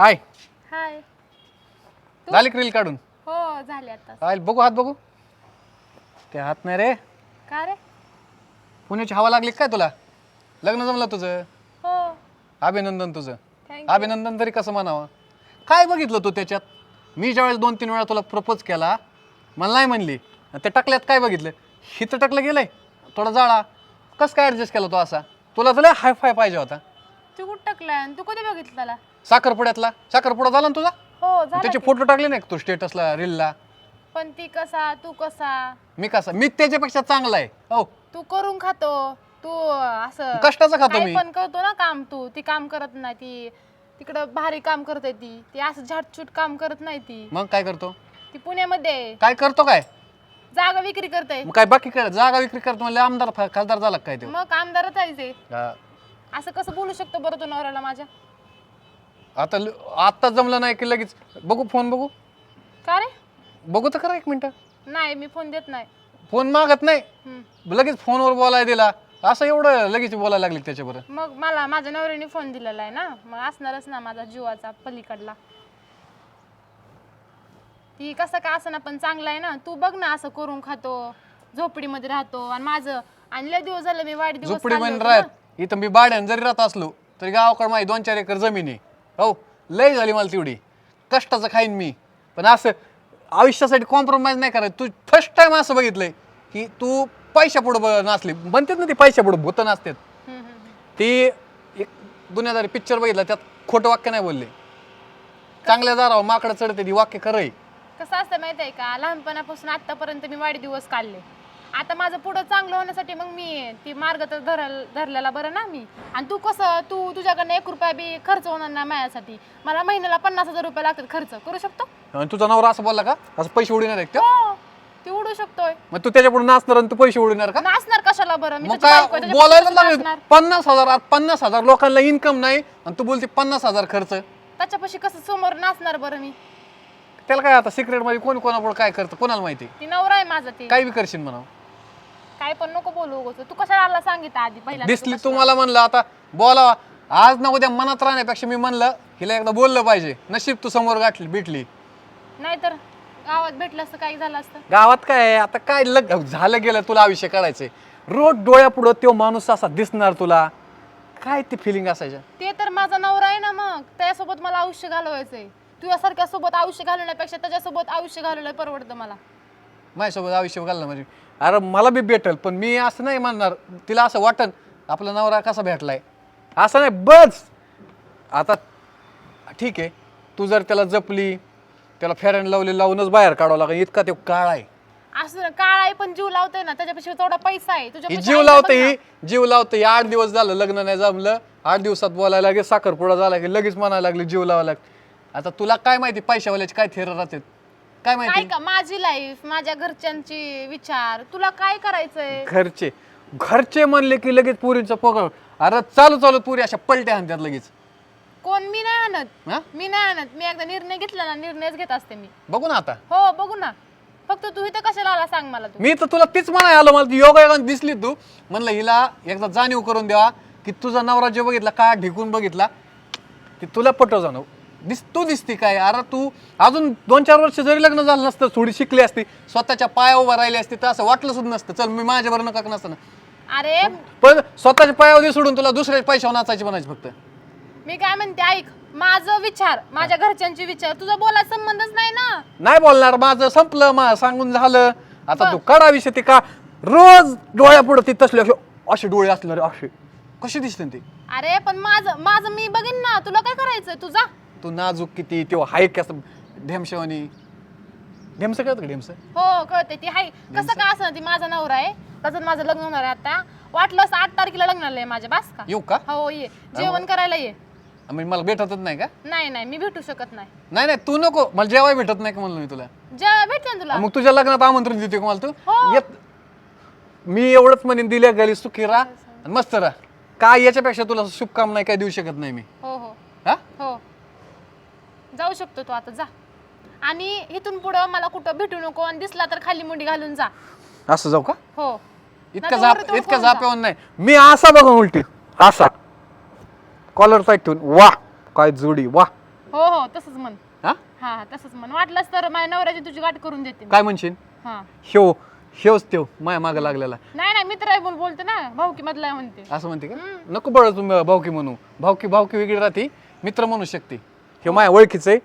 हाय. हाय. झाली रील काढून? हो झाले आता. हाय बघू हात बघू. ते हात नाही रे. का रे? पुण्याची हवा लागली काय तुला? लग्न जमलं तुझं? हो. अभिनंदन तुझं. थँक्यू अभिनंदन तरी कसं म्हणावं? काय बघितलं तू त्याच्यात? मी ज्यावेळेस दोन तीन वेळा तुला प्रपोज केला मला नाही म्हणली. आणि ते टाकल्यात काय बघितलं? हिथं टाकलं गेलंय. थोडा जाळा. कसं काय ॲडजस्ट केला तो असा? तुला तर हाय फाय पाहिजे होता. तू कुठं टाकलाय? आणि तू कधी बघितलं त्याला? साखरपुड्यातला? साखरपुडा झाला ना तुझा? हो झाला त्याचे की. फोटो टाकले नाही का तू स्टेटसला रीलला? पण ती कसा तू कसा? मी कसा? मी त्याच्यापेक्षा चांगला आहे. हो. तू करून खातो. तू असं कष्टाचं खातो काही मी. पण करतो ना काम तू. ती काम करत नाही ती. तिकडं भारी काम करते ती. ती असं झाटछूट काम करत नाही ती. मग काय करतो? ती पुण्यामध्ये आहे. काय करतो काय? जागा विक्री करते. मग काय बाकी काय? जागा विक्री करतो म्हणजे आमदार फा- खासदार झाला का काय ते? मग आमदारच आहे ते. हा. असं कसं बोलू शकतो बरं तू नवऱ्याला माझ्या? आता ल- आता जमलं नाही की लगेच. बघू फोन बघू. का रे? बघू तर करा एक मिनिट. नाही मी फोन देत नाही. फोन मागत नाही? हम्म. लगेच फोनवर बोलायला दिला. असं एवढं लगेच बोलायला लागले त्याच्याबरोबर. मग मला माझ्या नवऱ्याने फोन दिलेला आहे ना? मग असणारच ना माझा जीवाचा पलीकडला. ती कसं का असं ना पण चांगला आहे ना. तू बघ ना असं करून खातो झोपडीमध्ये राहतो. आणि माझं आणि लय दिवस झालं मी वाईट दिवस झोपडी राहत. इथं मी भाड्यानं जरी राहत असलो तरी गावाकडे माझी दोन चार एकर जमीन आहे. हो लय झाली मला तेवढी. कष्टाचं खाईन मी. पण असं आयुष्यासाठी कॉम्प्रोमाइज नाही करायचं. तू फर्स्ट टाइम असं बघितलंय की तू पैशा पुढं नाचली. म्हणतात ना ती पैशा पुढं भूत नाचतात. ती एक दुनियादारी पिक्चर बघितला त्यात खोटं वाक्य नाही बोलले. चांगल्या दारावर माकडं चढते ती वाक्य खरंय कसं असतं माहिती आहे का? लहानपणापासून आतापर्यंत मी वाढदिवस दिवस काढले. आता माझं पुढं चांगलं होण्यासाठी मग मी ती मार्ग तर धरल धरलेला बरं ना मी. आणि तू कसं तू तुझ्याकडनं एक रुपया बी खर्च होणार ना माझ्यासाठी. मला महिन्याला पन्नास हजार रुपये लागतात खर्च. करू शकतो? आणि तुझा नवरा असं बोलला का? असं पैसे उडणार आहे का? हो ती उडू शकतोय. मग तू त्याच्यापुढे नाचणार आणि तू पैसे उडणार का? नाचणार कशाला बरं? मी मग बायको काय बोलायला लागले नाचणार. पन्नास हजार आज पन्नास हजार लोकांना इन्कम नाही आणि तू बोलते पन्नास हजार खर्च. त्याच्यापाशी कसं समोर नाचणार बरं मी? त्याला काय आता सिक्रेटमध्ये कोण कोणापुढे काय करतं? कोणाला माहिती? ती नवरा आहे माझा ती. काय बी करशील म्हणा काय पण नको बोलू उगाच. तू कशाला आला सांगितलं आधी? पहिला दिसली तू मला म्हणलं आता? बोलावा आज ना उद्या मनात राहण्यापेक्षा मी म्हणलं हिला एकदा बोललं पाहिजे. नशीब तू समोर गाठली भेटली. नाहीतर गावात भेटलं असतं काही झालं असतं. गावात काय आहे? आता काय लग झालं गेलं तुला आयुष्य काढायचंय रोज डोळ्यापुढं तो माणूस असा दिसणार तुला. काय ती फिलिंग असायच्या? ते तर माझा नवरा आहे ना मग. त्याच्यासोबत मला आयुष्य घालवायचंय. तुझ्यासारख्या सोबत आयुष्य घालवण्यापेक्षा त्याच्यासोबत आयुष्य घालवलं परवडतं मला. माझ्यासोबत आयुष्य घालणं म्हणजे अरे मला बी भेटल पण मी असं नाही म्हणणार. तिला असं वाटन आपला नवरा कसा भेटलाय? असं नाही बस! आता ठीक आहे तू जर त्याला जपली त्याला फेरन लावली लावूनच बाहेर काढावं लागेल. इतका तो काळ आहे. असं काळ आहे पण जीव लावतोय ना त्याच्यापेक्षा तेवढा पैसा आहे. ही तुझ्यापेक्षा जीव लावते. ही जीव लावते ही आठ दिवस झालं लग्न नाही जमलं. आठ दिवसात बोलायला लागेल साखरपुडा झाला की लगेच म्हणायला लागली जीव लावा लागते आता तुला काय माहिती पैशावाल्याचे काय थेर राहतात काय काय माहिती का माझी लाईफ माझ्या घरच्यांची विचार तुला काय करायचंय? घरचे घरचे म्हणले की लगेच पुरीचं पकड अरे चालू चालू पुरी अशा पलट्या आणतात लगेच. कोण? मी नाही आणत. हा? मी नाही आणत. मी एकदा निर्णय घेतला ना निर्णयच घेत असते मी. बघू ना आता. हो बघू ना. फक्त तू इथं कशाला आला सांग मला तू. मी तर तुला तीच म्हणाय आलो मला ती योगा योगा दिसली तू. म्हणलं हिला एकदा जाणीव करून द्यावा की तुझा नवरा जे बघितला का ढिकून बघितला की तुला पटव जाणव दिस तू दिसती काय? अरे तू अजून दोन चार वर्ष जरी लग्न झालं नसतं थोडी शिकली असती स्वतःच्या पाया उभा राहिली असती तर असं वाटलं सुद्धा नसतं. चल मी माझ्या बरं नका नसतं ना अरे पण स्वतःच्या पायावर सोडून तुला दुसऱ्या पैशावर नाचायची म्हणायची फक्त. मी काय म्हणते ऐक माझं विचार माझ्या घरच्यांचे विचार तुझा बोलायचा संबंधच नाही ना? नाही बोलणार माझं संपलं मा सांगून झालं. आता तू काढा विषय ते का? रोज डोळ्यापुढे ती तसले असे असे डोळे असणार असे कसे दिसते ते? अरे पण माझं माझं मी बघीन ना तुला काय करायचंय? तुझा तू नाजूक किती तेव्हा हाय कसं ढेमशेवानी ढेमसं कळत का ढेमसं? हो कळते ती हाय. कसं का असं ती माझा नवरा आहे? तसंच माझं लग्न होणार आहे आता. वाटलं असं आठ तारखेला लग्नाला आहे माझ्या बास का? येऊ का? हो ये. जेवण करायला ये. म्हणजे मला भेटतच नाही का? नाही नाही मी भेटू शकत नाही. नाही नाही तू नको. मला जेवाय भेटत नाही का म्हणलं मी तुला? जेव्हा भेटते ना तुला? मग तुझ्या लग्नात आमंत्रण देते का मला तू? हो. येत. मी एवढंच म्हणेन दिल्या गेली सुखी राहा. आणि मस्त राहा. काय याच्यापेक्षा तुला शुभकामना काय देऊ शकत नाही मी? हो हो हा हो. जाऊ शकतो तू आता जा. आणि इथून पुढं मला कुठं भेटू नको आणि दिसला तर खाली मुंडी घालून जा. असं जाऊ का? हो. इतका जाप इतका फोन जा. जाप्यावर नाही. मी असा बघा उलटी. असा. कॉलर साईड ठेवून वा काय जोडी वा. हो हो तसंच म्हण. हा? हा हा, तसंच म्हण. वाटलंच तर माझ्या नवऱ्याची तुझी गाठ करून देते मी. काय म्हणशील? हा. ह्यो ह्योच त्यो माया मागं लागलेला. नाही नाही मित्र आहे म्हणून बोलते ना. भाऊकी मधला आहे म्हणते. असं म्हणते का? नको बरं तुम्ही भावकी म्हणू. भावकी भावकी वेगळी राहते मित्र म्हणू शकते. हे माझ्या ओळखीचं. आहे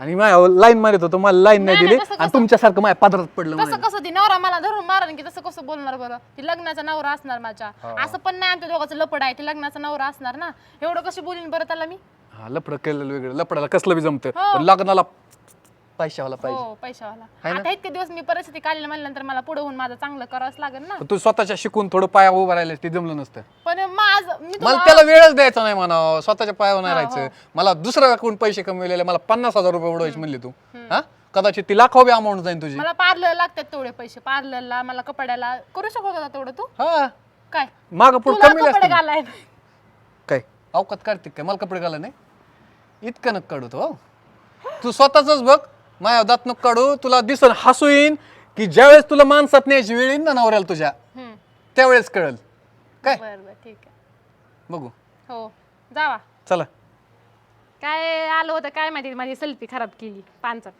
आणि माझ्या लाईन मारत होतो मला लाईन नाही नाही, दिली. नाही, आणि तुमच्यासारखं माझ्या पदरात पडलं कसं. कसं? ती नवरा मला धरून मारण की तसं कसं बोलणार बरं? ती लग्नाचा नवरा असणार माझ्या. असं पण नाही आमच्या दोघांचं लपड आहे. ती लग्नाचा नवरा असणार ना. एवढं कशी बोलीन बरं त्याला मी? हा लपड केलेलं वेगळं. लपडाला कसलं बी जमतं. हो. पण लग्नाला पैशावाला पाहिजे. हो पैशावाला ना? आता इतके दिवस मी परिस्थिती काढली म्हणल्यानंतर मला पुढे होऊन माझं चांगलं करावंच लागेल ना. पण तू स्वतःच्या शिकून थोडं पाया उभं राहिलं ते जमलं नसतं. पण मी मला त्याला वेळच द्यायचा नाही म्हणा स्वतःच्या पायावर नाही हा, राहायचं. मला दुसऱ्याकडून पैसे कमविलेले मला पन्नास हजार रुपये उडवायचे म्हणले तू. हा? कदाचित ती लाखो बी अमाऊंट जाईल तुझी. मला पार्लर लागतात तेवढे पैसे पार्लरला मला कपड्याला. करू शकतो का तेवढं तू? हा. काय? माग पुढे तुला कमी कपडे असते घालाय काय? अवकात काढते काय? मला कपडे घाला नाही? इतकं नक काढू तो तू स्वतःच बघ. माझ्या दात नको काढू. तुला दिसन हसू येईन की ज्यावेळेस तुला माणसात न्यायची वेळ येईन ना नवऱ्याला तुझ्या हम्म. त्यावेळेस कळल. काय? बरं बरं ठीक आहे. बघू. हो. जावा. चला. काय आलं होतं काय माहिती माझी सेल्फी खराब केली पानचा